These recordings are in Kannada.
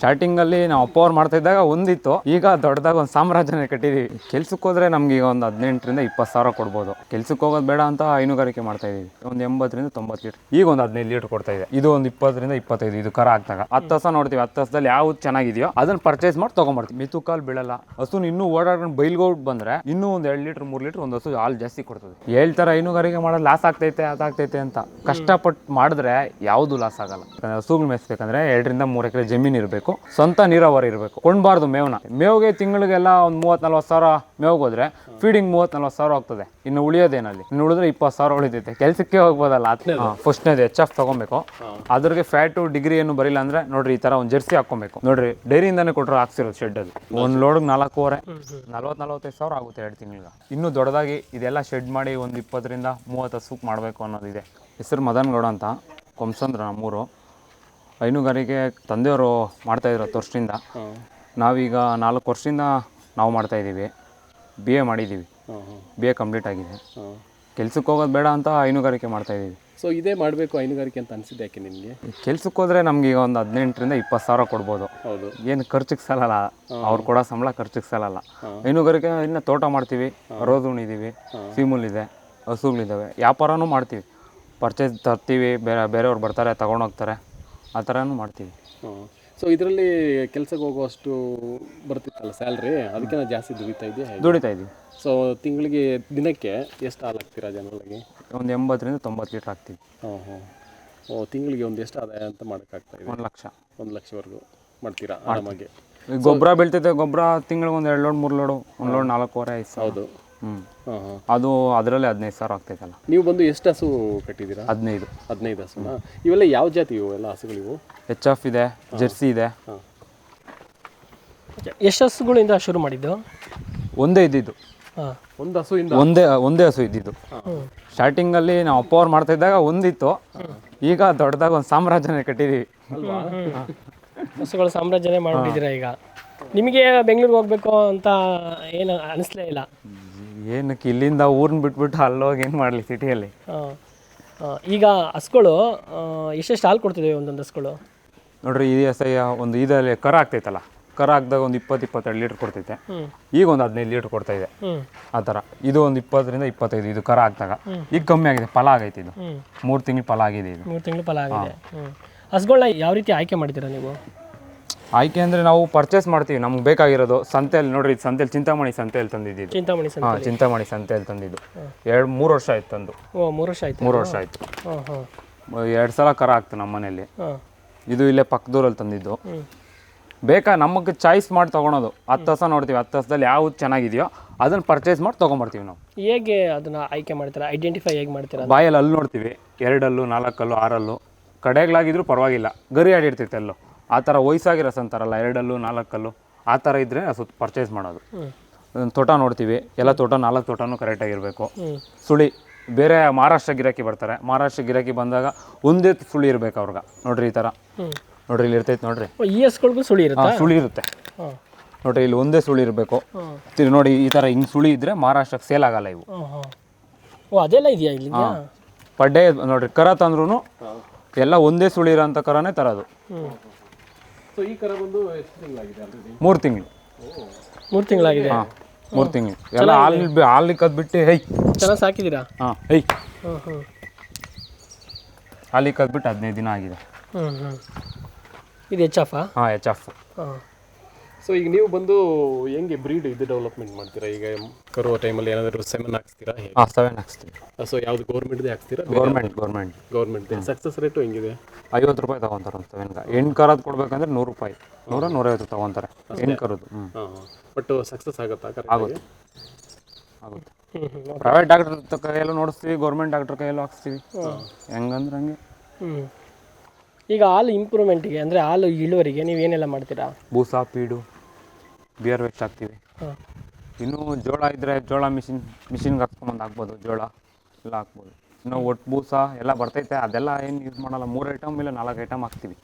ಸ್ಟಾರ್ಟಿಂಗ್ ಅಲ್ಲಿ ನಾವು ಅಪ್ಪ ಮಾಡ್ತಾ ಇದ್ದಾಗ ಒಂದಿತ್ತು. ಈಗ ದೊಡ್ಡದಾಗ ಒಂದು ಸಾಮ್ರಾಜ್ಯನೇ ಕಟ್ಟಿದೀವಿ. ಕೆಲ್ಸಕ್ಕೆ ಹೋದ್ರೆ ನಮ್ಗೆ ಈಗ ಒಂದು ಹದಿನೆಂಟರಿಂದ ಇಪ್ಪತ್ತು ಸಾವಿರ ಕೊಡ್ಬೋದು. ಕೆಲ್ಸಕ್ಕೆ ಹೋಗೋದು ಬೇಡ ಅಂತ ಹೈನುಗಾರಿಕೆ ಮಾಡ್ತಾ ಇದೀವಿ. ಒಂದು ಎಂಬತ್ತರಿಂದ ತೊಂಬತ್ತು ಲೀಟರ್. ಈಗ ಒಂದು ಹದಿನೈದು ಲೀಟರ್ ಕೊಡ್ತಾ ಇದೆ. ಇದು ಒಂದು ಇಪ್ಪತ್ತರಿಂದ ಇಪ್ಪತ್ತೈದು, ಇದು ಕರ ಆಗ್ತಾಗ ಹತ್ತು ಹಸ ನೋಡ್ತೀವಿ. ಹತ್ತು ಹಸದಲ್ಲಿ ಯಾವ್ದು ಚೆನ್ನಾಗಿದೆಯೋ ಅದನ್ನ ಪರ್ಚೇಸ್ ಮಾಡಿ ತಗೊಂಬರ್ತೀವಿ. ಮಿತು ಕಾಲ್ ಬೀಳಲ್ಲ. ಹಸು ಇನ್ನೂ ಓಡಾಡ್ಕೊಂಡು ಬೈಲ್ಗೋಟ್ ಬಂದ್ರೆ ಇನ್ನೂ ಒಂದು ಎರಡು ಲೀಟರ್, ಮೂರು ಲೀಟರ್ ಒಂದು ಹಸು ಹಾಲು ಜಾಸ್ತಿ ಕೊಡ್ತದೆ. ಹೇಳ್ತಾರೆ ಹೈನುಗಾರಿಕೆ ಮಾಡೋದು ಲಾಸ್ ಆಗ್ತೈತೆ, ಅದಾಗ್ತೈತೆ ಅಂತ. ಕಷ್ಟಪಟ್ಟು ಮಾಡಿದ್ರೆ ಯಾವುದು ಲಾಸ್ ಆಗಲ್ಲ. ಹಸುಗಳು ಮೇಯಿಸ್ಬೇಕಂದ್ರೆ ಎರಡರಿಂದ ಮೂರು ಎಕರೆ ಜಮೀನು ಇರಬೇಕು. ಸ್ವಂತ ನೀರಾವರಿ ಇರಬೇಕು ಕೊಂಡ್ಬಾರ್ದು ಮೇವನ. ಮೇವಿಗೆ ತಿಂಗಳಿಗೆಲ್ಲ ಒಂದು ಮೂವತ್ತು ನಲ್ವತ್ತು ಸಾವಿರ ಮೇವಿಗೆ ಹೋದ್ರೆ ಫೀಡಿಂಗ್ ಮೂವತ್ತು ನಲ್ವತ್ತು ಸಾವಿರ ಹೋಗ್ತದೆ ಇನ್ನು ಉಳಿಯೋದೇನಲ್ಲಿ. ಇನ್ನು ಉಳಿದ್ರೆ ಇಪ್ಪತ್ತು ಸಾವಿರ ಉಳಿತೈತೆ. ಕೆಲಸಕ್ಕೆ ಹೋಗ್ಬೋದಲ್ಲ ಫಸ್ಟ್ನೇದು ಎಚ್ ಎಫ್ ತಗೊಬೇಕು. ಅದ್ರಿಗೆ ಫ್ಯಾಟು ಡಿಗ್ರಿ ಏನು ಬರಿಲ್ಲ ಅಂದ್ರೆ ನೋಡ್ರಿ ಈ ತರ ಒಂದು ಜರ್ಸಿ ಹಾಕೊಬೇಕು ನೋಡ್ರಿ ಡೈರಿಯಿಂದಾನೆ ಕೊಟ್ಟರು ಹಾಕ್ಸಿರೋದು ಶೆಡ್ ಅದು. ಒಂದು ಲೋಡ್ ನಾಲ್ಕೂವರೆ ನಲ್ವತ್ತು ನಲ್ವತ್ತೈದು ಸಾವಿರ ಆಗುತ್ತೆ ಎರಡು ತಿಂಗಳಿಗೆ. ಇನ್ನೂ ದೊಡ್ಡದಾಗಿ ಇದೆಲ್ಲ ಶೆಡ್ ಮಾಡಿ ಒಂದು ಇಪ್ಪತ್ತರಿಂದ ಮೂವತ್ತು ಹಸುಕ್ ಮಾಡಬೇಕು ಅನ್ನೋದಿದೆ. ಹೆಸರು ಮದನ್ ಗೌಡ ಅಂತ ಕೊಂಸಂದ್ರ ನಮ್ಮೂರು. ಹೈನುಗಾರಿಕೆ ತಂದೆಯವರು ಮಾಡ್ತಾಯಿದ್ರು ಹತ್ತು ವರ್ಷದಿಂದ. ನಾವೀಗ ನಾಲ್ಕು ವರ್ಷದಿಂದ ನಾವು ಮಾಡ್ತಾಯಿದ್ದೀವಿ ಬಿ ಎ ಮಾಡಿದ್ದೀವಿ. ಬಿ ಎ ಕಂಪ್ಲೀಟ್ ಆಗಿದೆ. ಕೆಲ್ಸಕ್ಕೆ ಹೋಗೋದು ಬೇಡ ಅಂತ ಹೈನುಗಾರಿಕೆ ಮಾಡ್ತಾಯಿದ್ದೀವಿ ಸೊ ಇದೇ ಮಾಡಬೇಕು ಹೈನುಗಾರಿಕೆ ಅಂತ ಅನಿಸಿದೆ ಯಾಕೆ ನಿಮಗೆ? ಕೆಲ್ಸಕ್ಕೆ ಹೋದರೆ ನಮ್ಗೆ ಈಗ ಒಂದು ಹದಿನೆಂಟರಿಂದ ಇಪ್ಪತ್ತು ಸಾವಿರ ಕೊಡ್ಬೋದು. ಹೌದು. ಏನು ಖರ್ಚಿಗೆ ಸಾಲಲ್ಲ. ಅವ್ರು ಕೊಡೋ ಸಂಬಳ ಖರ್ಚಿಗೆ ಸಾಲಲ್ಲ. ಹೈನುಗಾರಿಕೆ ಇನ್ನು ತೋಟ ಮಾಡ್ತೀವಿ. ರೋಸ್ ಉಣಿದೀವಿ. ಸೀಮುಲ್ ಇದೆ ಹಸುಗಳಿದ್ದಾವೆ ವ್ಯಾಪಾರನೂ ಮಾಡ್ತೀವಿ. ಪರ್ಚೇಸ್ ತರ್ತೀವಿ. ಬೇರೆ ಬೇರೆಯವ್ರು ಬರ್ತಾರೆ ತಗೊಂಡೋಗ್ತಾರೆ. ಆ ಥರನೂ ಮಾಡ್ತೀವಿ. ಸೊ ಇದರಲ್ಲಿ ಕೆಲಸಕ್ಕೆ ಹೋಗುವಷ್ಟು ಬರ್ತಿತ್ತಲ್ಲ ಸ್ಯಾಲ್ರಿ ಅದಕ್ಕಿಂತ ಜಾಸ್ತಿ ದುಡಿತಾ ಇದೆಯಾ ದುಡಿತಾ ಇದ್ದೀವಿ ಸೊ ತಿಂಗಳಿಗೆ ದಿನಕ್ಕೆ ಎಷ್ಟು ಹಾಲು ಹಾಕ್ತೀರಾ ಜನರಲ್ಲಾಗಿ ಒಂದು ಎಂಬತ್ತರಿಂದ ತೊಂಬತ್ತು ಲೀಟ್ರ್ ಹಾಕ್ತೀವಿ. ಹಾಂ ಹಾಂ ಓ ತಿಂಗಳಿಗೆ ಒಂದು ಎಷ್ಟು ಆದಾಯ ಅಂತ ಮಾಡೋಕ್ಕಾಗ್ತಾ ಇದೆ? ಒಂದು ಲಕ್ಷ. ಒಂದು ಲಕ್ಷವರೆಗೂ ಮಾಡ್ತೀರಾ ಆರಾಮಾಗಿ? ಗೊಬ್ಬರ ಬೀಳ್ತೈತೆ ಗೊಬ್ಬರ ತಿಂಗಳಿಗೆ ಒಂದು ಎರಡು ಲೋಡ್ ಮೂರು ಲೋಡು ಒಂದು ಲೋಡ್ ನಾಲ್ಕೂವರೆ ಐದು ಹೌದು. ಅದು ಅದರಲ್ಲೇ ಹದಿನೈದು ಸಾವಿರ ಆಗ್ತೈತಲ್ಲ. ನೀವು ಬಂದು ಎಷ್ಟು ಹಸು ಕಟ್ಟಿದ್ದೀರಾ? ಹದಿನೈದು. ಹದಿನೈದು ಹಸು ಇವೆಲ್ಲ ಯಾವ ಜಾತಿ ಇವು ಎಲ್ಲ ಹಸುಗಳಿವು? ಎಚ್ ಎಫ್ ಇದೆ ಜೆರ್ಸಿ ಇದೆ. ಎಷ್ಟು ಹಸುಗಳಿಂದ ಶುರು ಮಾಡಿದ್ದು? ಒಂದೇ ಇದ್ದಿದ್ದು. ಒಂದ ಒಂದು ಇಂದ ಒಂದೇ ಒಂದೇ ಹಸು ಇದ್ದಿದ್ದು. ಸ್ಟಾರ್ಟಿಂಗಲ್ಲಿ ನಾವು ಅಪ್ಪ ಅವ್ರು ಮಾಡ್ತಾ ಇದ್ದಾಗ ಒಂದಿತ್ತು. ಈಗ ದೊಡ್ಡದಾಗ ಒಂದು ಸಾಮ್ರಾಜ್ಯನೇ ಕಟ್ಟಿದೀವಿ. ಹಸುಗಳ ಸಾಮ್ರಾಜ್ಯನೇ ಮಾಡಿದ್ದೀರಾ ಈಗ? ನಿಮಗೆ ಬೆಂಗಳೂರಿಗೆ ಹೋಗ್ಬೇಕು ಅಂತ ಏನು ಅನಿಸ್ಲೇ ಇಲ್ಲ. ಏನಕ್ಕೆ ಇಲ್ಲಿಂದ ಊರ್ನ ಬಿಟ್ಬಿಟ್ಟು ಅಲ್ಲೋಗಿ ಏನು ಮಾಡಲಿ ಸಿಟಿಯಲ್ಲಿ? ಈಗ ಹಸ್ಗಳು ಎಷ್ಟೆಷ್ಟು ಹಾಲು ಕೊಡ್ತಿದ್ದೀವಿ ಒಂದೊಂದು ಹಸ್ಗಳು ನೋಡ್ರಿ ಈ ಎಸಯ್ಯ ಒಂದು ಇದರಲ್ಲಿ ಕರ ಆಗ್ತೈತಲ್ಲ ಕರ ಹಾಕ್ದಾಗ ಒಂದು ಇಪ್ಪತ್ತು ಇಪ್ಪತ್ತೆರಡು ಲೀಟ್ರ್ ಕೊಡ್ತೈತೆ. ಈಗ ಒಂದು ಹದಿನೈದು ಲೀಟ್ರ್ ಕೊಡ್ತಾ ಇದೆ. ಆ ಥರ. ಇದು ಒಂದು ಇಪ್ಪತ್ತರಿಂದ ಇಪ್ಪತ್ತೈದು ಇದು ಕರ ಹಾಕ್ದಾಗ ಈಗ ಕಮ್ಮಿ ಆಗಿದೆ ಫಲ ಆಗೈತೆ ಇದು. ಮೂರು ತಿಂಗಳು ಫಲ ಆಗಿದೆ ಇದು. ಮೂರು ತಿಂಗಳು ಫಲ ಆಗಿದೆ. ಹಸುಗಳನ್ನ ಯಾವ ರೀತಿ ಆಯ್ಕೆ ಮಾಡ್ತೀರಾ ನೀವು? ಆಯ್ಕೆ ಅಂದ್ರೆ ನಾವು ಪರ್ಚೇಸ್ ಮಾಡ್ತೀವಿ. ನಮ್ಗೆ ಬೇಕಾಗಿರೋದು ಸಂತೆಯಲ್ಲಿ ನೋಡ್ರಿ ಇದು ಸಂತೆಯಲ್ಲಿ ಚಿಂತಾಮಣಿ ಸಂತೆಯಲ್ಲಿ ತಂದಿದ್ದು. ಚಿಂತಾಮಣಿ ಸಂತ ಹಾಂ ಚಿಂತಾಮಣಿ ಸಂತೆಯಲ್ಲಿ ತಂದಿದ್ದು. ಎರಡು ಮೂರು ವರ್ಷ ಆಯ್ತು ತಂದು. ಓ ಮೂರು ವರ್ಷ ಆಯ್ತು. ಮೂರು ವರ್ಷ ಆಯ್ತು. ಎರಡು ಸಲ ಕರ ಆಗ್ತು ನಮ್ಮ ಮನೇಲಿ ಇದು ಇಲ್ಲೇ ಪಕ್ಕದೂರಲ್ಲಿ ತಂದಿದ್ದು. ಬೇಕಾ ನಮಗೆ ಚಾಯ್ಸ್ ಮಾಡಿ ತಗೊಳೋದು. ಹತ್ತು ಹಸ ನೋಡ್ತೀವಿ. ಹತ್ತು ಹಸದಲ್ಲಿ ಯಾವ್ದು ಚೆನ್ನಾಗಿದೆಯೋ ಅದನ್ನ ಪರ್ಚೇಸ್ ಮಾಡಿ ತೊಗೊಂಬರ್ತೀವಿ ನಾವು. ಹೇಗೆ ಅದನ್ನ ಆಯ್ಕೆ ಮಾಡ್ತೀರಾ? ಐಡೆಂಟಿಫೈ ಹೇಗೆ ಮಾಡ್ತೀರಾ ಬಾಯಲ್ಲಿ ಅಲ್ಲಿ ನೋಡ್ತೀವಿ. ಎರಡಲ್ಲೂ ನಾಲ್ಕಲ್ಲೂ ಆರಲ್ಲೂ. ಕಡೆಗಳಾಗಿದ್ರು ಪರವಾಗಿಲ್ಲ. ಗರಿ ಆಡಿರ್ತೈತೆ ಅಲ್ಲೂ ಆ ಥರ ವಯಸ್ಸಾಗಿರೋ ಅಂತಾರಲ್ಲ ಎರಡಲ್ಲು ನಾಲ್ಕಲ್ಲು ಆ ಥರ ಇದ್ದರೆ ಹಸು ಪರ್ಚೇಸ್ ಮಾಡೋದು. ತೋಟ ನೋಡ್ತೀವಿ ಎಲ್ಲ ತೋಟ ನಾಲ್ಕು ತೋಟನೂ ಕರೆಕ್ಟಾಗಿರಬೇಕು ಸುಳಿ ಬೇರೆ ಮಹಾರಾಷ್ಟ್ರ ಗಿರಾಕಿ ಬರ್ತಾರೆ. ಮಹಾರಾಷ್ಟ್ರ ಗಿರಾಕಿ ಬಂದಾಗ ಒಂದೇ ಸುಳಿ ಇರ್ಬೇಕು ಅವ್ರಿಗೆ. ನೋಡ್ರಿ ಈ ಥರ ನೋಡ್ರಿ ಇಲ್ಲಿ ಇರ್ತೈತೆ ನೋಡ್ರಿ. ಓ, ಈ ಹಸುಗಳಿಗೂ ಸುಳಿ ಇರುತ್ತೆ? ಸುಳಿ ಇರುತ್ತೆ. ನೋಡ್ರಿ ಇಲ್ಲಿ ಒಂದೇ ಸುಳಿ ಇರಬೇಕು. ನೋಡಿ ಈ ಥರ ಹಿಂಗೆ ಸುಳಿ ಇದ್ರೆ ಮಹಾರಾಷ್ಟ್ರಕ್ಕೆ ಸೇಲ್ ಆಗಲ್ಲ ಇವು. ಓ ಅದೆಲ್ಲ ಇದೆಯಾ ಇಲ್ಲಿ ಪಡ್ಡೆ ನೋಡ್ರಿ ಕರ ತಂದ್ರೂ ಎಲ್ಲ ಒಂದೇ ಸುಳಿ ಇರೋಂಥ ಕರನೇ ತರೋದು. ಈ ಕರ ಬಂದು ಎಷ್ಟು ತಿಂಗಳಾಗಿದೆ ಆಲ್ರೆಡಿ ಮೂರು ತಿಂಗಳು. ಮೂರು ತಿಂಗಳಾಗಿದೆ? ಹಾಂ ಮೂರು ತಿಂಗಳು. ಎಲ್ಲ ಹಾಲು ಹಾಲು ಕದ್ಬಿಟ್ಟು ಹೈ ಚೆನ್ನಾಗಿ ಸಾಕಿದ್ದೀರಾ? ಹಾಂ ಹೈ ಹ್ಞೂ ಹ್ಞೂ ಹಾಲು ಕದ್ಬಿಟ್ಟು ಹದಿನೈದು ದಿನ ಆಗಿದೆ. ಹ್ಞೂ ಹ್ಞೂ ಇದು ಎಚ್ ಎಫ್ ಹಾಂ ಎಚ್ ಎಫ್ ಹಾಂ. ಸೊ ಈಗ ನೀವು ಬಂದು ಹೆಂಗೆ ಬ್ರೀಡ್ ಇದು ಡೆವಲಪ್ಮೆಂಟ್ ಮಾಡ್ತೀರಾ? ಈಗ ಕರುವ ಟೈಮಲ್ಲಿ ಏನಾದರೂ ಸೆಮೆನ್ ಹಾಕ್ತೀರಾ ಹಾಂ ಸೆವೆನ್ ಹಾಕ್ಸ್ತೀವಿ. ಸೊ ಯಾವ್ದು ಗೌರ್ಮೆಂಟ್ದೇ ಹಾಕ್ತೀರಾ? Government government government success rate ಹೆಂಗಿದೆ? ಐವತ್ತು ರೂಪಾಯಿ ತಗೊಂತಾರೆ ಒಂದು ಸೆವೆನ್ಗೆ ಎಂಟು ಕರದ್ದು ಕೊಡ್ಬೇಕಂದ್ರೆ ನೂರು ರೂಪಾಯಿ. ನೂರ ನೂರೈವತ್ತು ತಗೊಂತಾರೆ. ಎಂಟು ಕರೋದು ಹಾಂ ಬಟ್ ಸಕ್ಸಸ್ ಆಗುತ್ತಾ ಆಗುತ್ತೆ. ಆಗುತ್ತೆ. ಪ್ರೈವೇಟ್ ಡಾಕ್ಟರ್ ಕೈಯಲ್ಲೂ ನೋಡಿಸ್ತೀವಿ ಗೌರ್ಮೆಂಟ್ ಡಾಕ್ಟರ್ ಕೈಯಲ್ಲೂ ಹಾಕ್ಸ್ತೀವಿ. ಹೆಂಗಂದ್ರೆ ಹಂಗೆ. ಹ್ಞೂ ಈಗ ಹಾಲು ಇಂಪ್ರೂವ್ಮೆಂಟಿಗೆ ಅಂದರೆ ಹಾಲು ಇಳುವರಿಗೆ ನೀವು ಏನೆಲ್ಲ ಮಾಡ್ತೀರಾ? ಬೂಸ ಪೀಡು ಬಿಯರ್ ವೇಸ್ಟ್ ಹಾಕ್ತೀವಿ. ಹಾಂ. ಇನ್ನೂ ಜೋಳ ಇದ್ದರೆ ಜೋಳ ಮಿಷಿನ್ ಮಿಷಿನ್ಗೆ ಹಾಕ್ಸ್ಕೊಂಬಂದು ಹಾಕ್ಬೋದು ಜೋಳ ಎಲ್ಲ ಹಾಕ್ಬೋದು. ಇನ್ನು ಒಟ್ಟು ಬೂಸ ಎಲ್ಲ ಬರ್ತೈತೆ ಅದೆಲ್ಲ ಏನು ಯೂಸ್ ಮಾಡಲ್ಲ ಮೂರು ಐಟಮ್ ಇಲ್ಲ ನಾಲ್ಕು ಐಟಮ್ ಹಾಕ್ತೀವಿ.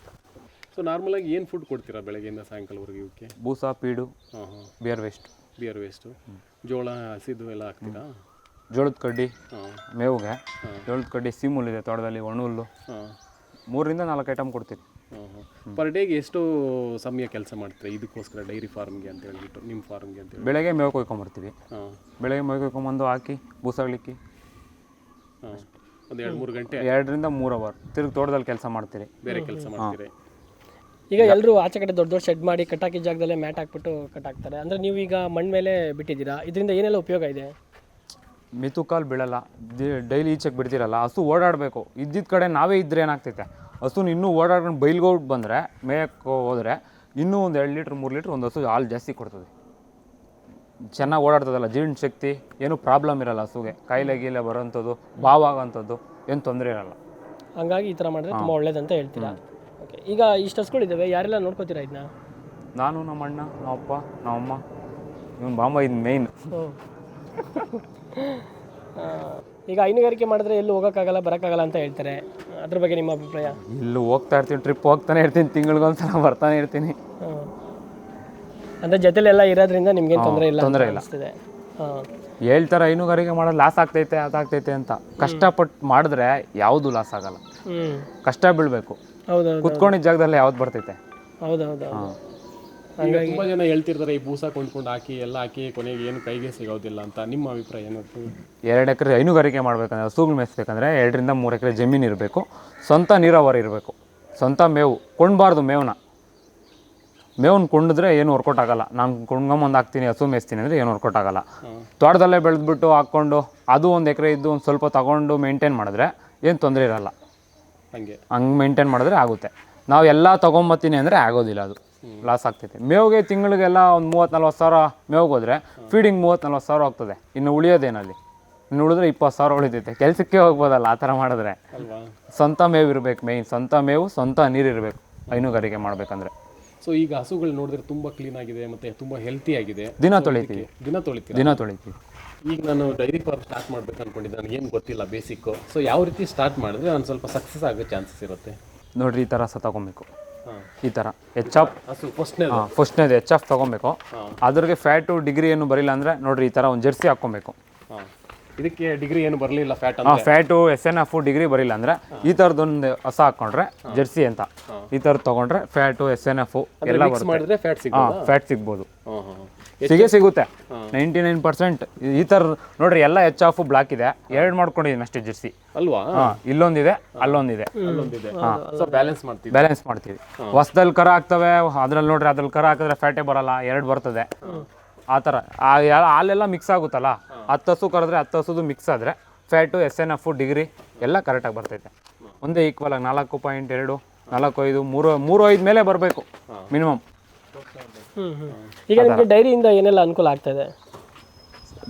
ಸೊ ನಾರ್ಮಲಾಗಿ ಏನು ಫುಡ್ ಕೊಡ್ತೀರಾ ಬೆಳಗ್ಗೆಯಿಂದ ಸಾಯಂಕಾಲವರೆಗೆ ಇವಕ್ಕೆ? ಬೂಸ ಪೀಡು ಹಾಂ ಹಾಂ. ಬಿಯರ್ ವೇಸ್ಟ್ ಬಿಯರ್ ವೇಸ್ಟು ಜೋಳ ಹಸಿದು ಎಲ್ಲ ಹಾಕ್ತೀರಾ? ಜೋಳದ ಕಡ್ಡಿ ಮೇವುಗೆ. ಮೇವಿಗೆ ಜೋಳದ ಕಡ್ಡಿ ಸಿಮುಲ್ ಇದೆ ತೋಟದಲ್ಲಿ ಒಣಹುಲ್ಲು. ಹಾಂ. ಮೂರರಿಂದ ನಾಲ್ಕು ಐಟಮ್ ಕೊಡ್ತೀವಿ ಪರ್ ಡೇಗೆ ಎಷ್ಟು ಸಮಯ ಕೆಲಸ ಮಾಡ್ತೀರಿ? ಇದಕ್ಕೋಸ್ಕರ ಡೈರಿ ಫಾರ್ಮ್ಗೆ ಅಂತ ಹೇಳ್ಬಿಟ್ಟು ನಿಮ್ಮ ಫಾರ್ಮ್ಗೆ ಅಂತ ಹೇಳಿ ಬೆಳಗ್ಗೆ ಮೇವು ಕೊಯ್ಕೊಂಬರ್ತೀವಿ. ಹಾಂ. ಬೆಳಗ್ಗೆ ಮೇವು ಕೊಯ್ಕೊಂಬಂದು ಹಾಕಿ ಬೂಸಾಗ್ಲಿಕ್ಕೆ ಹಾಂ. ಒಂದು ಎರಡು ಮೂರು ಗಂಟೆ? ಎರಡರಿಂದ ಮೂರು ಅವರ್ ತಿರುಗಿ ತೋಟದಲ್ಲಿ ಕೆಲಸ ಮಾಡ್ತೀರಿ. ಬೇರೆ ಕೆಲಸ ಮಾಡ್ತೀರಿ? ಈಗ ಎಲ್ಲರೂ ಆಚೆ ಕಡೆ ದೊಡ್ಡ ದೊಡ್ಡ ಶೆಡ್ ಮಾಡಿ ಕಟ್ಟಾಕಿ ಜಾಗದಲ್ಲೇ ಮ್ಯಾಟ್ ಹಾಕ್ಬಿಟ್ಟು ಕಟ್ಟಾಕ್ತಾರೆ ಅಂದರೆ ನೀವು ಈಗ ಮಣ್ಣ ಮೇಲೆ ಬಿಟ್ಟಿದ್ದೀರಾ? ಇದರಿಂದ ಏನೆಲ್ಲ ಉಪಯೋಗ ಇದೆ? ಮಿತು ಕಾಲು ಬೀಳಲ್ಲ ಡೈಲಿ ಈಚೆಗೆ ಬಿಡ್ತಿರಲ್ಲ. ಹಸು ಓಡಾಡಬೇಕು. ಇದ್ದಿದ್ದ ಕಡೆ ನಾವೇ ಇದ್ದರೆ ಏನಾಗ್ತೈತೆ? ಹಸುನ ಇನ್ನೂ ಓಡಾಡ್ಕೊಂಡು ಬೈಲ್ಗೋಗಿ ಬಂದರೆ ಮೇಯಕ್ಕೆ ಹೋದರೆ ಇನ್ನೂ ಒಂದು ಎರಡು ಲೀಟ್ರ್ ಮೂರು ಲೀಟ್ರ್ ಒಂದು ಹಸು ಹಾಲು ಜಾಸ್ತಿ ಕೊಡ್ತದೆ. ಚೆನ್ನಾಗಿ ಓಡಾಡ್ತದಲ್ಲ ಜೀರ್ಣ ಶಕ್ತಿ ಏನೂ ಪ್ರಾಬ್ಲಮ್ ಇರಲ್ಲ ಹಸುಗೆ. ಕಾಯಿಲೆ ಗೀಲೆ ಬರೋಂಥದ್ದು ಬಾವಾಗೋಂಥದ್ದು ಏನು ತೊಂದರೆ ಇರಲ್ಲ. ಹಂಗಾಗಿ ಈ ಥರ ಮಾಡಿದ್ರೆ ತುಂಬ ಒಳ್ಳೇದಂತ ಹೇಳ್ತೀರಾ? ಓಕೆ ಈಗ ಇಷ್ಟು ಹಸ್ಗಳಿದ್ದಾವೆ ಯಾರೆಲ್ಲ ನೋಡ್ಕೋತೀರಾ ಇದನ್ನ ನಾನು ನಮ್ಮ ಅಣ್ಣ ನಮ್ಮಪ್ಪ ನಮ್ಮಮ್ಮ ಇವನು ಬಾಂಬ ಇದು ಮೇಯ್ನ್ ಈಗ ಹೈನುಗಾರಿಕೆ ಮಾಡಿದ್ರೆ ಎಲ್ಲೂ ಹೋಗೋಕ್ಕಾಗಲ್ಲ ಬರೋಕ್ಕಾಗಲ್ಲ ಅಂತ ಹೇಳ್ತಾರೆ. ಅದ್ರ ಬಗ್ಗೆ ನಿಮ್ಮ ಅಭಿಪ್ರಾಯ? ಇಲ್ಲೂ ಹೋಗ್ತಾ ಇರ್ತೀನಿ ಟ್ರಿಪ್ ಹೋಗ್ತಾನೆ ಇರ್ತೀನಿ ತಿಂಗಳಿಗೊಂದ್ಸಲ ಬರ್ತಾನೆ ಇರ್ತೀನಿ. ಅಂದ್ರೆ ಜೊತೆಲೆಲ್ಲ ಇರೋದ್ರಿಂದ ನಿಮ್ಗೆ ತೊಂದರೆ ಇಲ್ಲ ತೊಂದರೆ ಇಲ್ಲ. ಅನಿಸ್ತದೆ. ಹಾಂ. ಹೇಳ್ತಾರೆ ಹೈನುಗಾರಿಕೆ ಮಾಡೋದು ಲಾಸ್ ಆಗ್ತೈತೆ ಅದಾಗ್ತೈತೆ ಅಂತ. ಕಷ್ಟಪಟ್ಟು ಮಾಡಿದ್ರೆ ಯಾವುದು ಲಾಸ್ ಆಗಲ್ಲ. ಹ್ಞೂ ಕಷ್ಟ ಬೀಳಬೇಕು. ಹೌದೌದು ಕುತ್ಕೊಂಡಿದ್ದ ಜಾಗದಲ್ಲಿ ಯಾವ್ದು ಬರ್ತೈತೆ? ಹೌದೌದು ಈಗ ತುಂಬಾ ಜನ ಹೇಳ್ತಿರ್ತಾರೆ ಈ ಬೂಸ ಕೊಂಡ್ಕೊಂಡು ಹಾಕಿ ಎಲ್ಲ ಹಾಕಿ ಕೊನೆಗೆ ಏನು ಕೈಗೆ ಸಿಗೋದಿಲ್ಲ ಅಂತ. ನಿಮ್ಮ ಅಭಿಪ್ರಾಯ ಏನು? ಎರಡು ಎಕರೆ ಹೈನುಗಾರಿಕೆ ಮಾಡ್ಬೇಕಂದ್ರೆ ಹಸುಗಳು ಮೇಯಿಸ್ಬೇಕಂದ್ರೆ ಎರಡರಿಂದ ಮೂರು ಎಕರೆ ಜಮೀನು ಇರಬೇಕು ಸ್ವಂತ ನೀರಾವರಿ ಇರಬೇಕು ಸ್ವಂತ ಮೇವು ಕೊಂಡ್ಬಾರ್ದು ಮೇವನ್ನ ಮೇವನ್ನ ಕೊಂಡಿದ್ರೆ ಏನು ವರ್ಕೌಟ್ ಆಗಲ್ಲ. ನಾನು ಕೊಂಡ್ಕೊಂಬಂದು ಹಾಕ್ತೀನಿ ಹಸು ಮೇಯಿಸ್ತೀನಿ ಅಂದರೆ ಏನು ವರ್ಕೌಟ್ ಆಗಲ್ಲ. ತೋಟದಲ್ಲೇ ಬೆಳೆದ್ಬಿಟ್ಟು ಹಾಕ್ಕೊಂಡು ಅದು ಒಂದು ಎಕರೆ ಇದ್ದು ಒಂದು ಸ್ವಲ್ಪ ತಗೊಂಡು ಮೇಂಟೈನ್ ಮಾಡಿದ್ರೆ ಏನು ತೊಂದರೆ ಇರಲ್ಲ. ಹಂಗೆ. ಹಂಗೆ ಮೇಂಟೈನ್ ಮಾಡಿದ್ರೆ ಆಗುತ್ತೆ. ನಾವು ಎಲ್ಲ ತೊಗೊಂಬತ್ತೀನಿ ಅಂದರೆ ಆಗೋದಿಲ್ಲ ಅದು. ಲಾಸ್ ಆಗ್ತೈತೆ. ಮೇವಿಗೆ ತಿಂಗಳಿಗೆಲ್ಲ ಒಂದು ಮೂವತ್ತು ನಲ್ವತ್ತು ಸಾವಿರ ಮೇವಿಗೆ ಹೋದರೆ ಫೀಡಿಂಗ್ ಮೂವತ್ತು ನಲ್ವತ್ತು ಸಾವಿರ ಹೋಗ್ತದೆ ಇನ್ನು ಉಳಿಯೋದೇನಲ್ಲಿ? ಇನ್ನು ಉಳಿದ್ರೆ ಇಪ್ಪತ್ತು ಸಾವಿರ ಉಳಿತೈತೆ. ಕೆಲಸಕ್ಕೆ ಹೋಗ್ಬೋದಲ್ಲ ಆ ಥರ ಮಾಡಿದ್ರೆ. ಸ್ವಂತ ಮೇವು ಇರಬೇಕು ಮೇಯ್ನ್ ಸ್ವಂತ ಮೇವು ಸ್ವಂತ ನೀರು ಇರಬೇಕು ಹೈನುಗಾರಿಕೆ ಮಾಡಬೇಕಂದ್ರೆ. ಸೊ ಈಗ ಹಸುಗಳು ನೋಡಿದ್ರೆ ತುಂಬಾ ಕ್ಲೀನ್ ಆಗಿದೆ ಮತ್ತೆ ತುಂಬ ಹೆಲ್ತಿ ಆಗಿದೆ. ದಿನ ತೊಳಿತೀವಿ. ದಿನ ತೊಳಿತೀವಿ ದಿನ ತೊಳಿತೀವಿ. ಈಗ ನಾನು ಡೈರಿ ಫಾರ್ಮ್ ಸ್ಟಾರ್ಟ್ ಮಾಡ್ಬೇಕು ಅನ್ಕೊಂಡಿದ್ದೆ. ನನಗೆ ಏನು ಗೊತ್ತಿಲ್ಲ ಬೇಸಿಕ್ಕು ಸೊ ಯಾವ ರೀತಿ ಸ್ಟಾರ್ಟ್ ಮಾಡಿದ್ರೆ ನಾನು ಸ್ವಲ್ಪ ಸಕ್ಸಸ್ ಆಗೋ ಚಾನ್ಸಸ್ ಇರುತ್ತೆ? ನೋಡ್ರಿ ಈ ಥರ ಸತ್ತಾಕೊಬೇಕು ಈ ಥರ ಎಚ್ ಆಫ್ ಫಸ್ಟ್ ಹಾಂ ಫಸ್ಟ್ನೇದು ಎಚ್ ಆಫ್ ತೊಗೊಬೇಕು. ಅದ್ರಿಗೆ ಫ್ಯಾಟು ಡಿಗ್ರಿ ಏನು ಬರಲಿಲ್ಲ ಅಂದರೆ ನೋಡ್ರಿ ಈ ಥರ ಒಂದು ಜರ್ಸಿ ಹಾಕ್ಕೊಬೇಕು. ಇದಕ್ಕೆ ಡಿಗ್ರಿ ಏನು ಬರಲಿಲ್ಲ fat fat S N F degree ಬರಲಿಲ್ಲ ಅಂದ್ರೆ ಈ ಥರದ್ದೊಂದು ಹೊಸ ಹಾಕೊಂಡ್ರೆ ಜೆರ್ಸಿ ಅಂತ. ಈ ಥರದ್ದು ತಗೊಂಡ್ರೆ ಫ್ಯಾಟು ಎಸ್ ಎನ್ ಎಫ್ ಎಲ್ಲ ಮಾಡಿದ್ರೆ ಫ್ಯಾಟ್ ಸಿಗ್ಬೋದು? ಸಿಗೇ ಸಿಗುತ್ತೆ. ನೈಂಟಿ ನೈನ್ ಪರ್ಸೆಂಟ್ ಈ ಥರ ನೋಡ್ರಿ ಎಲ್ಲ ಎಚ್ ಆಫ್ ಬ್ಲಾಕ್ ಇದೆ. ಎರಡ್ ಮಾಡ್ಕೊಂಡಿದ್ದೀನಿ ಅಷ್ಟೇ ಜರ್ಸಿ ಅಲ್ವಾ? ಇಲ್ಲೊಂದಿದೆ ಅಲ್ಲೊಂದಿದೆ. ಬ್ಯಾಲೆನ್ಸ್ ಮಾಡ್ತೀವಿ ಬ್ಯಾಲೆನ್ಸ್ ಮಾಡ್ತೀವಿ. ಹೊಸದಲ್ಲಿ ಕರ ಹಾಕ್ತವೆ ಅದ್ರಲ್ಲಿ ನೋಡ್ರಿ ಅದ್ರಲ್ಲಿ ಕರ ಹಾಕಿದ್ರೆ ಫ್ಯಾಟೇ ಬರಲ್ಲ ಎರಡು ಬರ್ತದೆ. ಆ ಥರ. ಹಾಲೆಲ್ಲ ಮಿಕ್ಸ್ ಆಗುತ್ತಲ್ಲ? ಹತ್ತು ಹಸು ಕರೆದ್ರೆ ಹತ್ತು ಹಸುದು ಮಿಕ್ಸ್ ಆದರೆ fat S N F degree ಎಲ್ಲ ಕರೆಕ್ಟಾಗಿ ಬರ್ತೈತೆ. ಒಂದೇ ಈಕ್ವಲ್ ಆಗಿ ನಾಲ್ಕು ಪಾಯಿಂಟ್ ಎರಡು ನಾಲ್ಕು ಐದು ಮೂರು ಮೂರು ಐದು ಮೇಲೆ ಬರಬೇಕು ಮಿನಿಮಮ್ ಈಗ ನಿಮಗೆ ಡೈರಿಯಿಂದ ಏನೆಲ್ಲ ಅನುಕೂಲ ಆಗ್ತದೆ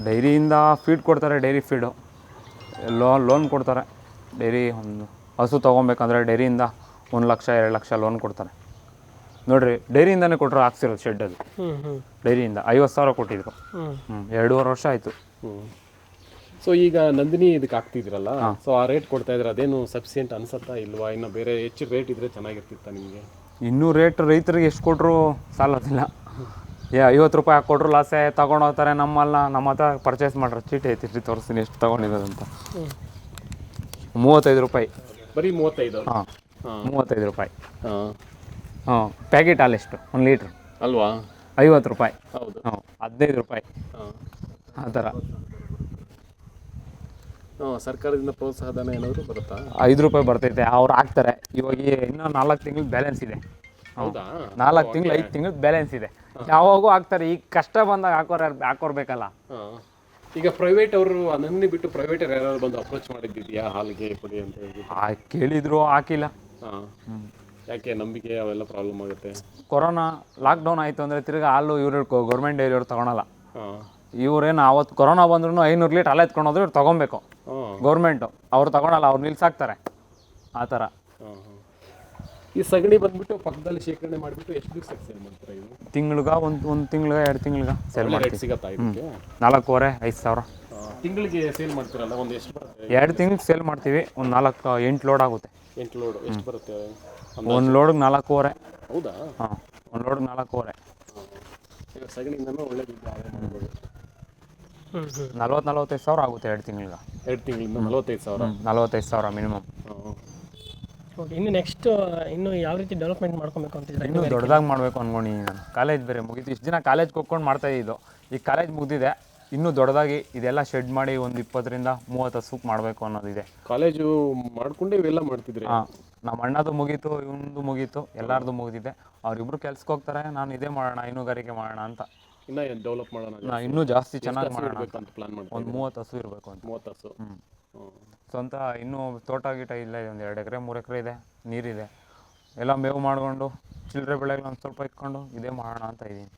ಡೈರಿಯಿಂದ ಫೀಡ್ ಕೊಡ್ತಾರೆ ಡೈರಿ ಫೀಡು ಲೋನ್ ಲೋನ್ ಕೊಡ್ತಾರೆ. ಡೈರಿ ಒಂದು ಹಸು ತೊಗೊಬೇಕಂದ್ರೆ ಡೈರಿಯಿಂದ ಒಂದು ಲಕ್ಷ ಎರಡು ಲಕ್ಷ ಲೋನ್ ಕೊಡ್ತಾರೆ. ನೋಡಿರಿ ಡೈರಿಯಿಂದನೇ ಕೊಟ್ಟರು ಹಾಕ್ಸಿರೋದು ಶೆಡ್ ಅದು. ಡೈರಿಯಿಂದ ಐವತ್ತು ಸಾವಿರ ಕೊಟ್ಟಿದ್ರು. ಹ್ಞೂ ಹ್ಞೂ ಎರಡೂವರೆ ವರ್ಷ ಆಯಿತು. ಸೊ ಈಗ ನಂದಿನಿ ಇದಕ್ಕೆ ಹಾಕ್ತಿದ್ರಲ್ಲ ಸೊ ಆ ರೇಟ್ ಕೊಡ್ತಾ ಇದ್ರೆ ಅದೇನು ಸಫಿಸಿಯೆಂಟ್ ಅನ್ಸತ್ತಾ ಇಲ್ವಾ? ಇನ್ನು ಬೇರೆ ಹೆಚ್ಚು ರೇಟ್ ಇದ್ರೆ ಚೆನ್ನಾಗಿರ್ತಿತ್ತ ನಿಮಗೆ? ಇನ್ನೂ ರೇಟ್ ರೈತರಿಗೆ ಎಷ್ಟು ಕೊಟ್ಟರು ಸಾಲೋದಿಲ್ಲ. ಏ ಐವತ್ತು ರೂಪಾಯಿ ಹಾಕಿ ಕೊಟ್ಟರು ಲಾಸೆ ತಗೊಂಡು ಹೋಗ್ತಾರೆ ನಮ್ಮಲ್ಲ ನಮ್ಮ ಹತ್ರ ಪರ್ಚೇಸ್ ಮಾಡ್ರೆ. ಚೀಟಿ ಐತಿ ರೀ ತೋರಿಸ್ತೀನಿ ಎಷ್ಟು ತೊಗೊಂಡಿರೋದಂತ ಮೂವತ್ತೈದು ರೂಪಾಯಿ. ಬರೀ ಮೂವತ್ತೈದು? ಹಾಂ ಮೂವತ್ತೈದು ರೂಪಾಯಿ. ಹಾಂ. ಹಾಂ ಪ್ಯಾಕೆಟ್ ಹಾಲು ಎಷ್ಟು? ಒಂದು ಲೀಟ್ರ್. ಅಲ್ವಾ? ಐವತ್ತು ರೂಪಾಯಿ. ಹೌದು. ಹಾಂ ಹದಿನೈದು ರೂಪಾಯಿ. ಹಾಂ. ಆ ಥರ. ಸರ್ಕಾರದಿಂದ ಪ್ರೋತ್ಸಾಹಧನ ಏನಾದರೂ ಬರುತ್ತಾ? ಐದು ರೂಪಾಯಿ ಬರ್ತೈತೆ ಅವ್ರು ಹಾಕ್ತಾರೆ. ಇವಾಗ ಇನ್ನೂ ನಾಲ್ಕು ತಿಂಗಳು ಬ್ಯಾಲೆನ್ಸ್ ಇದೆ. ಹೌದಾ? ನಾಲ್ಕು ತಿಂಗಳು ಐದು ತಿಂಗಳು ಬ್ಯಾಲೆನ್ಸ್ ಇದೆ. ಯಾವಾಗೂ ಹಾಕ್ತಾರೆ ಈಗ ಕಷ್ಟ ಬಂದಾಗ ಹಾಕೋರ್ ಹಾಕೋರ್ಬೇಕಲ್ಲ? ಈಗ ಪ್ರೈವೇಟ್ ಅವರು ನಂದಿನಿ ಬಿಟ್ಟು ಪ್ರೈವೇಟ್ ಯಾರು ಬಂದು ಅಪ್ರೋಚ್ ಮಾಡಿದ್ದಿದ್ಯಾ? ಹಾಲಿಗೆ ಕೊಡಿ ಅಂತ ಹೇಳಿ ಕೇಳಿದ್ರು ಹಾಕಿಲ್ಲ. ಯಾಕೆ ನಂಬಿಕೆ ಅವೆಲ್ಲ ಪ್ರಾಬ್ಲಮ್ ಆಗುತ್ತೆ? ಕೊರೋನಾ ಲಾಕ್ಡೌನ್ ಆಯಿತು ಅಂದರೆ ತಿರ್ಗಿ ಹಾಲು ಇವ್ರು ಗೌರ್ಮೆಂಟ್ ಡೈರಿಯವ್ರು ತಗೊಳಲ್ಲ. ಹಾಂ. ಇವ್ರೇನು ಅವತ್ತು ಕೊರೋನಾ ಬಂದ್ರೂ ಐನೂರು ಲೀಟ್ರ್ ಹಾಲು ಎತ್ಕೊಂಡು ಹೋದ್ರೆ ಇವ್ರು ತೊಗೊಬೇಕು. ಗೌರ್ಮೆಂಟು. ಅವ್ರು ತಗೊಳಲ್ಲ ಅವ್ರು ನಿಲ್ಸಾಕ್ತಾರೆ. ಆ ಥರ. ಈ ಸಗಣಿ ಬಂದ್ಬಿಟ್ಟು ಪಕ್ಕದಲ್ಲಿ ಶೇಖರಣೆ ಮಾಡಿಬಿಟ್ಟು ಎಷ್ಟು ದಿವಸಕ್ಕೆ ಸೇಲ್ ಮಾಡ್ತಾರೆ ಇದು? ತಿಂಗ್ಳಿಗ ಒಂದು ಒಂದು ತಿಂಗ್ಳಿಗ ಎರಡು ತಿಂಗ್ಳಿಗ ಸೇಲ್ ಮಾಡಿ ಸಿಗತ್ತಾ ಇದಕ್ಕೆ? ನಾಲ್ಕೂವರೆ ಐದು ಸಾವಿರ. ತಿಂಗಳಿಗೆ ಸೇಲ್ ಮಾಡ್ತೀರಲ್ಲ ಒಂದು ಎಷ್ಟು ಬರುತ್ತೆ? ಎರಡು ತಿಂಗ್ಳಿಗೆ ಸೇಲ್ ಮಾಡ್ತೀವಿ ಒಂದು ನಾಲ್ಕು ಎಂಟು ಲೋಡ್ ಆಗುತ್ತೆ. ಎಂಟು ಲೋಡ್ ಎಷ್ಟು ಬರುತ್ತೆ ಒಂದು ಲೋಡ್ಗೆ ನಾಲ್ಕೂವರೆ. ಹೌದಾ? ಹಾಂ ಒಂದು ಲೋಡ್ಗೆ ನಾಲ್ಕೂವರೆ. ಸಗಣಿ ಸಗಣಿಯಿಂದನೂ ಒಳ್ಳೆ ದುಡ್ಡು ಆದಾಯ ಮಾಡ್ಬೋದು. ನಲ್ವತ್ತು ನಲ್ವತ್ತೈದು ಸಾವಿರ ಆಗುತ್ತೆ ಎರಡು ತಿಂಗಳಿಗೆ. ಎರಡು ತಿಂಗಳಿಂದ ನಲವತ್ತೈದು ಸಾವಿರ? ನಲ್ವತ್ತೈದು ಸಾವಿರ ಮಿನಿಮಮ್. ಓಕೆ ಇನ್ನು ನೆಕ್ಸ್ಟ್ ಇನ್ನು ಯಾವ ರೀತಿ ಡೆವಲಪ್ಮೆಂಟ್ ಮಾಡ್ಕೊಬೇಕು ಅಂತಿದ್ರೆ ಇನ್ನು ದೊಡ್ಡದಾಗಿ ಮಾಡಬೇಕು ಅನ್ಕೊಂಡಿದ್ದೀನಿ ನಾನು. ಕಾಲೇಜ್ ಬೇರೆ ಮುಗಿತು. ಇಷ್ಟು ದಿನ ಕಾಲೇಜ್ಗೆ ಹೋಗ್ಕೊಂಡು ಮಾಡ್ತಾ ಇದ್ದು. ಈ ಕಾಲೇಜ್ ಮುಗಿದಿದೆ. ಇನ್ನೂ ದೊಡ್ಡದಾಗಿ ಇದೆಲ್ಲ ಶೆಡ್ ಮಾಡಿ ಒಂದು ಇಪ್ಪತ್ತರಿಂದ ಮೂವತ್ತು ಸೂಪ್ ಮಾಡಬೇಕು ಅನ್ನೋದಿದೆ. ಕಾಲೇಜು ಮಾಡ್ಕೊಂಡು ಇವೆಲ್ಲ ಮಾಡ್ತಿದ್ರಿ? ಹಾಂ ನಮ್ಮ ಅಣ್ಣದು ಮುಗೀತು ಇವನದು ಮುಗೀತು ಎಲ್ಲಾರ್ದು ಮುಗಿದಿದೆ. ಅವರಿಬ್ರು ಕೆಲ್ಸಕ್ಕೆ ಹೋಗ್ತಾರೆ. ನಾನು ಇದೇ ಮಾಡೋಣ ಹೈನುಗಾರಿಕೆ ಮಾಡೋಣ ಅಂತ. ಇನ್ನ ಡೆವಲಪ್ ಮಾಡೋಣ ನಾ ಇನ್ನೂ ಜಾಸ್ತಿ ಚೆನ್ನಾಗಿ ಮಾಡೋಣ ಅಂತ. ಪ್ಲಾನ್ ಮಾಡ್ತೀನಿ ಒಂದು ಮೂವತ್ತು ಹಸು ಇರಬೇಕು ಅಂತ. ಮೂವತ್ತು ಹಸು? ಸ್ವಂತ ಇನ್ನೂ ತೋಟ ಗೀಟ ಇಲ್ಲ ಒಂದು ಎರಡು ಎಕರೆ ಮೂರು ಎಕರೆ ಇದೆ ನೀರಿದೆ. ಎಲ್ಲ ಮೇವು ಮಾಡಿಕೊಂಡು ಚಿಲ್ಲರೆ ಬೆಳೆಗಳು ಒಂದು ಸ್ವಲ್ಪ ಇಟ್ಕೊಂಡು ಇದೇ ಮಾಡೋಣ ಅಂತ ಇದ್ದೀನಿ.